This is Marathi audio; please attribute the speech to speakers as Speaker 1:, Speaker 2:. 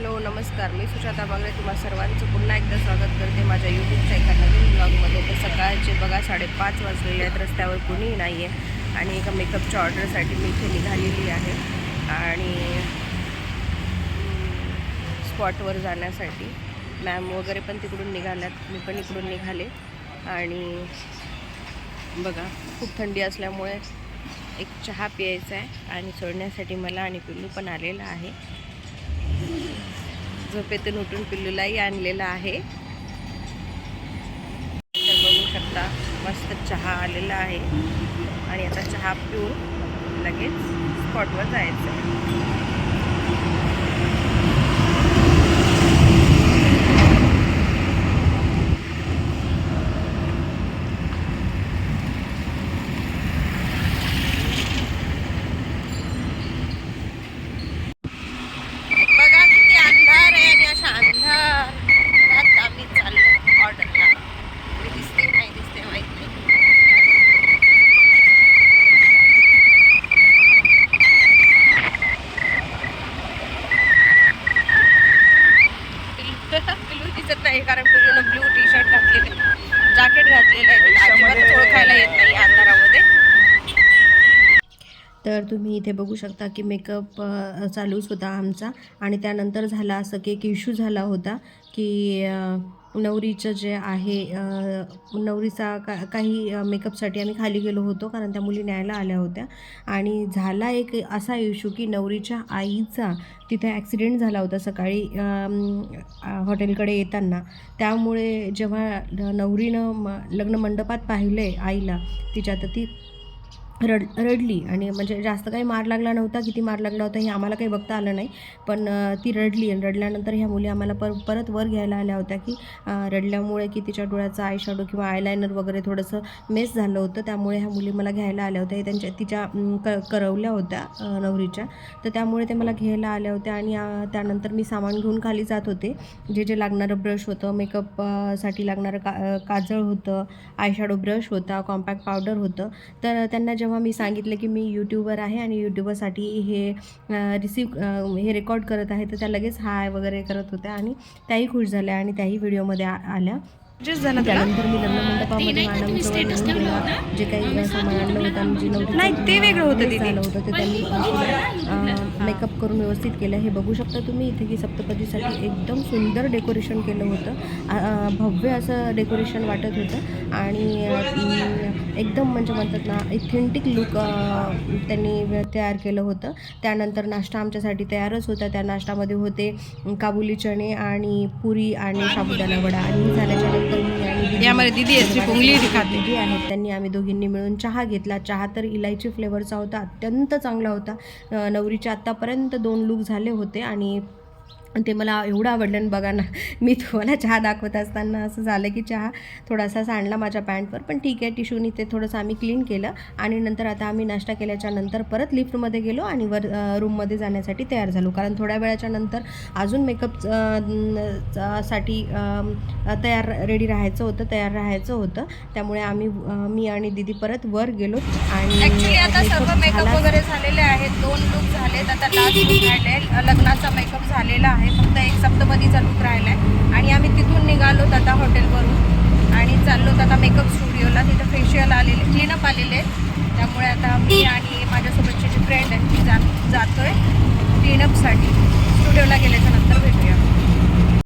Speaker 1: हॅलो नमस्कार. मी सुजाता बागरे तुम्हा सर्वांचं पुन्हा एकदा स्वागत करते माझ्या यूट्यूबच्या एका नवीन ब्लॉगमध्ये तर सकाळचे बघा साडेपाच वाजलेले आहेत. रस्त्यावर कुणीही नाही आहे आणि एका मेकअपच्या ऑर्डरसाठी मी इथे निघालेली आहे. आणि स्पॉटवर जाण्यासाठी मॅम वगैरे पण तिकडून निघाल्यात. मी पण इकडून निघाले. आणि बघा खूप थंडी असल्यामुळे एक चहा प्यायचा आहे आणि सोडण्यासाठी मला आणि पिल्लू पण आलेला आहे. झोपेतून उठून पिल्लूलाही आणलेला आहे. तर बघू शकता मस्त चहा आलेला आहे. आणि आता चहा पिऊन लगेच स्पॉटवर जायचं आहे तर तुम्ही इथे बघू शकता की मेकअप चालूच होता आमचा. आणि त्यानंतर झाला असं की एक इश्यू झाला होता की नवरीचं जे आहे नवरीचा का काही मेकअपसाठी आम्ही खाली गेलो होतो कारण त्या मुली न्यायला आल्या होत्या. आणि झाला एक असा इश्यू की नवरीच्या आईचा तिथे ॲक्सिडेंट झाला होता सकाळी हॉटेलकडे येताना. त्यामुळे जेव्हा नवरीनं म लग्न मंडपात पाहिले आईला तिच्या तर ती रड रडली आणि म्हणजे जास्त काही मार लागला नव्हता किती मार लागला होता हे आम्हाला काही बघता आलं नाही. पण ती रडली आणि रडल्यानंतर ह्या मुली आम्हाला पर परत वर घ्यायला आल्या होत्या की रडल्यामुळे की तिच्या डोळ्याचा आय शॅडो किंवा आयलायनर वगैरे थोडंसं मेस झालं होतं. त्यामुळे ह्या मुली मला घ्यायला आल्या होत्या. हे त्यांच्या तिच्या क करवल्या होत्या नवरीच्या. तर त्यामुळे ते मला घ्यायला आल्या होत्या आणि त्यानंतर मी सामान घेऊन खाली जात होते. जे जे लागणारं ब्रश होतं मेकअपसाठी लागणारं का काजळ होतं आयशॅडो ब्रश होता कॉम्पॅक्ट पावडर होतं. तर त्यांना जेव्हा मी सांगितलं की मी यूट्यूबर आहे आणि यूट्यूबरसाठी हे रिसीव हे रेकॉर्ड करत आहे. तर त्या लगेच हाय वगैरे करत होत्या आणि त्याही खुश झाल्या आणि त्याही व्हिडिओमध्ये आल्या. त्यानंतर मी लग्न मंडपामध्ये जे काही सामान आणलं होतं जे
Speaker 2: नाही, ते वेगळं होतं
Speaker 1: होतं ते त्यांनी मेकअप करून व्यवस्थित केलं. हे बघू शकता तुम्ही इथे की सप्तपदीसाठी एकदम सुंदर डेकोरेशन केलं होतं. भव्य असं डेकोरेशन वाटत होतं. आणि एकदम म्हणजे म्हणतात ना इथेंटिक लुक त्यांनी तयार केलं होतं. त्यानंतर नाश्ता आमच्यासाठी तयारच होता. त्या नाश्त्यामध्ये होते काबुली चणे आणि पुरी आणि साबुदाणा वडा. आणि हे
Speaker 2: यामध्ये दीदी आहे, ती पुंगली दिखाते खाते.
Speaker 1: दीदी आहेत त्यांनी आम्ही दोघींनी मिळून चहा घेतला चहा तर इलायची फ्लेवरचा होता अत्यंत चांगला होता नवरीच्या नवरीचे आत्तापर्यंत दोन लूक झाले होते आणि ते मला एवढं आवडलं आणि बघा ना मी तुम्हाला चहा दाखवत असताना असं झालं की चहा थोडासा सांडला माझ्या पॅन्टवर पण ठीक आहे टिशूनी ते थोडंसं आम्ही क्लीन केलं आणि नंतर आता आम्ही नाश्ता केल्याच्यानंतर परत लिफ्टमध्ये गेलो आणि वर रूममध्ये जाण्यासाठी तयार झालो. कारण थोड्या वेळाच्या नंतर अजून मेकअपसाठी तयार रेडी राहायचं होतं तयार राहायचं होतं. त्यामुळे आम्ही मी आणि दिदी परत वर गेलो आणि
Speaker 2: ऍक्च्युली आता सर्व मेकअप. वगैरे झालेले आहेत. दोन लुक झालेत. आता लास्ट लुक राहिले लग्नाचा मेकअप झालेला आहे फक्त एक सप्तपदीचा लूक राहिला आहे आणि आम्ही तिथून निघालो आता हॉटेलवरून. आणि चाललो आता मेकअप स्टुडिओला तिथं फेशियल आलेले क्लीनअप आलेले आहेत. त्यामुळे आता मी आणि माझ्यासोबतची जी फ्रेंड आहे ती जा जातो आहे क्लीनअपसाठी स्टुडिओला गेल्याच्यानंतर भेटूया.